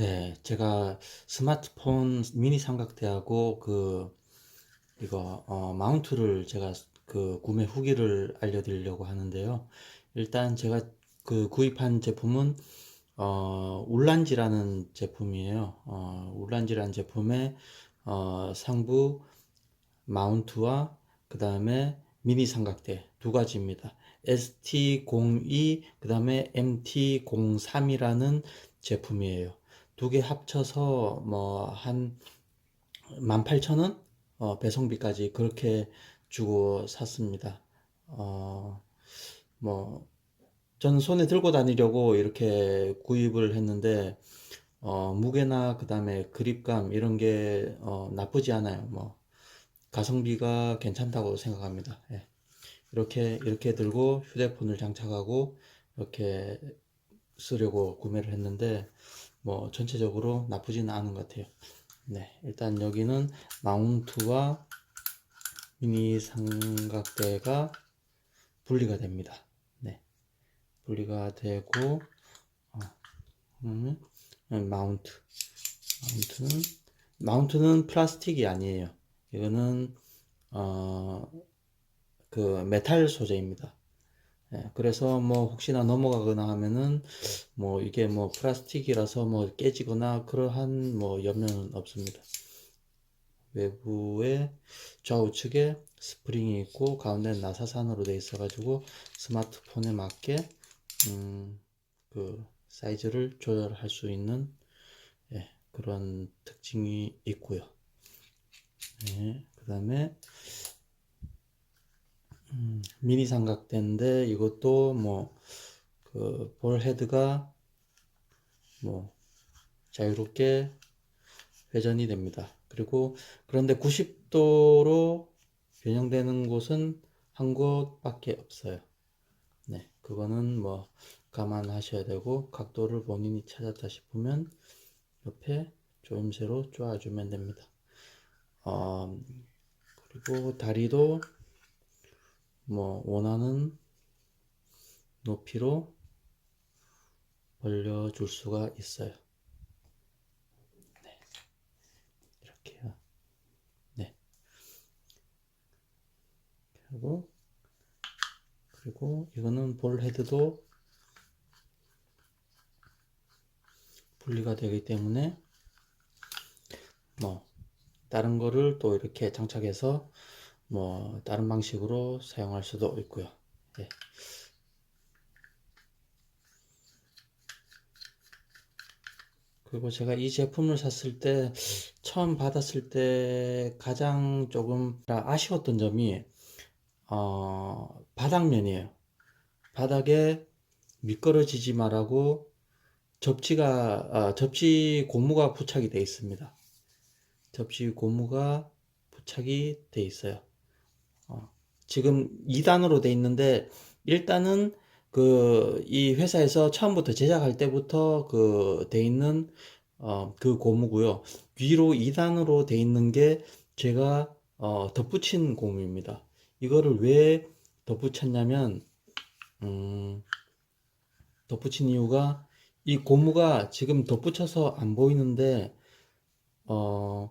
네, 제가 스마트폰 미니 삼각대하고 그 이거 어, 마운트를 제가 그 구매 후기를 알려드리려고 하는데요. 일단 제가 그 구입한 제품은 어, 울란지라는 제품이에요. 어, 울란지라는 제품의 어, 상부 마운트와 그 다음에 미니 삼각대 두 가지입니다. ST02 그 다음에 MT03이라는 제품이에요. 두 개 합쳐서 뭐한 18,000원 어, 배송비까지 그렇게 주고 샀습니다. 어, 뭐 저는 손에 들고 다니려고 이렇게 구입을 했는데 어, 무게나 그 다음에 그립감 이런 게 어, 나쁘지 않아요. 뭐 가성비가 괜찮다고 생각합니다. 예. 이렇게 이렇게 들고 휴대폰을 장착하고 이렇게 쓰려고 구매를 했는데 뭐 전체적으로 나쁘지는 않은 것 같아요. 네, 일단 여기는 마운트와 미니 삼각대가 분리가 됩니다. 네, 분리가 되고 어, 음, 마운트 마운트는 마운트는 플라스틱이 아니에요. 이거는 어, 그 메탈 소재입니다. 예, 그래서 뭐 혹시나 넘어가거나 하면은 뭐 이게 뭐 플라스틱이라서 뭐 깨지거나 그러한 뭐 염려는 없습니다. 외부에 좌우측에 스프링이 있고 가운데 나사산으로 되어 있어 가지고 스마트폰에 맞게 음, 그 사이즈를 조절할 수 있는 예, 그런 특징이 있고요. 예, 그 다음에 음, 미니 삼각대인데 이것도 뭐 그 볼 헤드가 뭐 자유롭게 회전이 됩니다. 그리고 그런데 90도로 변형되는 곳은 한 곳밖에 없어요. 네, 그거는 뭐 감안하셔야 되고 각도를 본인이 찾았다 싶으면 옆에 조임새로 쪼아주면 됩니다. 어, 그리고 다리도 뭐 원하는 높이로 벌려줄 수가 있어요. 네. 이렇게요. 네. 그리고 그리고 이거는 볼 헤드도 분리가 되기 때문에 뭐 다른 거를 또 이렇게 장착해서 뭐 다른 방식으로 사용할 수도 있고요. 네. 그리고 제가 이 제품을 샀을 때 처음 받았을 때 가장 조금 아쉬웠던 점이 어, 바닥면이에요. 바닥에 미끄러지지 말라고 접지가 아, 접지 고무가 부착이 되어 있습니다. 접지 고무가 부착이 되어 있어요. 지금 2단으로 돼 있는데 1단은 그 이 회사에서 처음부터 제작할 때부터 그 돼 있는 어 그 고무고요. 위로 2단으로 돼 있는 게 제가 어 덧붙인 고무입니다. 이거를 왜 덧붙였냐면 음 덧붙인 이유가 이 고무가 지금 덧붙여서 안 보이는데 어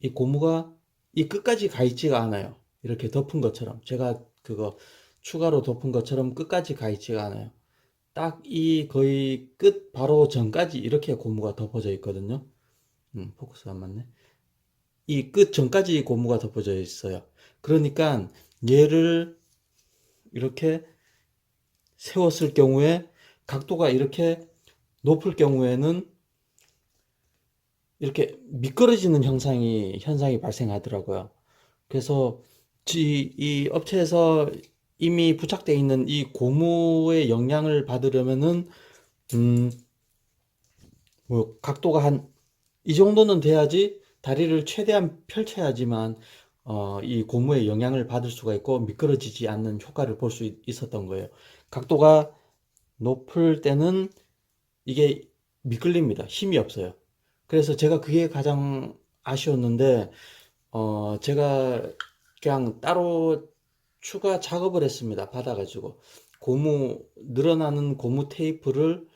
이 고무가 이 끝까지 가 있지가 않아요. 이렇게 덮은 것처럼 제가 그거 추가로 덮은 것처럼 끝까지 가 있지가 않아요. 딱 이 거의 끝 바로 전까지 이렇게 고무가 덮어져 있거든요. 음, 포커스가 안 맞네. 이 끝 전까지 고무가 덮어져 있어요. 그러니까 얘를 이렇게 세웠을 경우에 각도가 이렇게 높을 경우에는 이렇게 미끄러지는 현상이 현상이 발생하더라고요. 그래서 이 업체에서 이미 부착되어 있는 이 고무의 영향을 받으려면은 음, 뭐 각도가 한 이 정도는 돼야지 다리를 최대한 펼쳐야지만 어, 이 고무의 영향을 받을 수가 있고 미끄러지지 않는 효과를 볼 수 있었던 거예요. 각도가 높을 때는 이게 미끌립니다. 힘이 없어요. 그래서 제가 그게 가장 아쉬웠는데 어, 제가 그냥 따로 추가 작업을 했습니다. 받아가지고 고무 늘어나는 고무 테이프를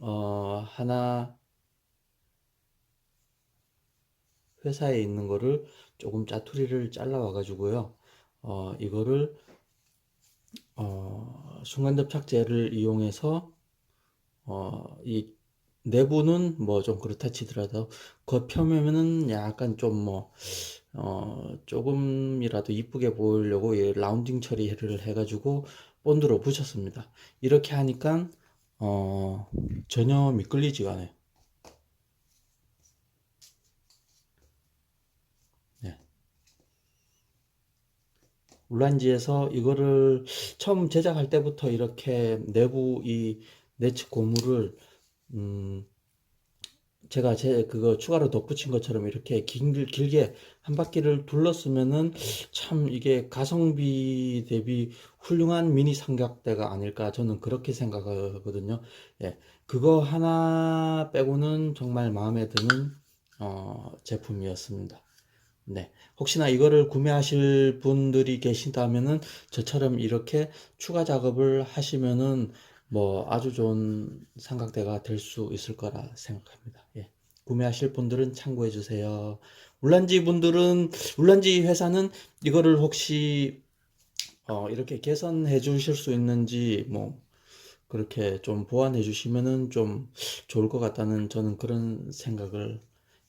어, 하나 회사에 있는 거를 조금 짜투리를 잘라와 가지고요. 어, 이거를 어, 순간접착제를 이용해서 어, 이 내부는 뭐 좀 그렇다 치더라도 겉표면은 약간 좀 뭐, 어, 조금이라도 이쁘게 보이려고 이 라운딩 처리를 해가지고 본드로 붙였습니다. 이렇게 하니까, 어, 전혀 미끌리지가 않아요. 네. 울란지에서 이거를 처음 제작할 때부터 이렇게 내부 이 내측 고무를 음, 제가 제 그거 추가로 덧붙인 것처럼 이렇게 길, 길게 한 바퀴를 둘렀으면은 참 이게 가성비 대비 훌륭한 미니 삼각대가 아닐까 저는 그렇게 생각하거든요. 예, 그거 하나 빼고는 정말 마음에 드는 어, 제품이었습니다. 네. 혹시나 이거를 구매하실 분들이 계신다면은 저처럼 이렇게 추가 작업을 하시면은 뭐 아주 좋은 삼각대가 될 수 있을 거라 생각합니다. 예. 구매하실 분들은 참고해 주세요. 울란지 분들은 울란지 회사는 이거를 혹시 어, 이렇게 개선해 주실 수 있는지 뭐 그렇게 좀 보완해 주시면은 좀 좋을 것 같다는 저는 그런 생각을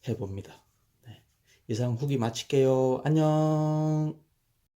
해봅니다. 네. 이상 후기 마칠게요. 안녕.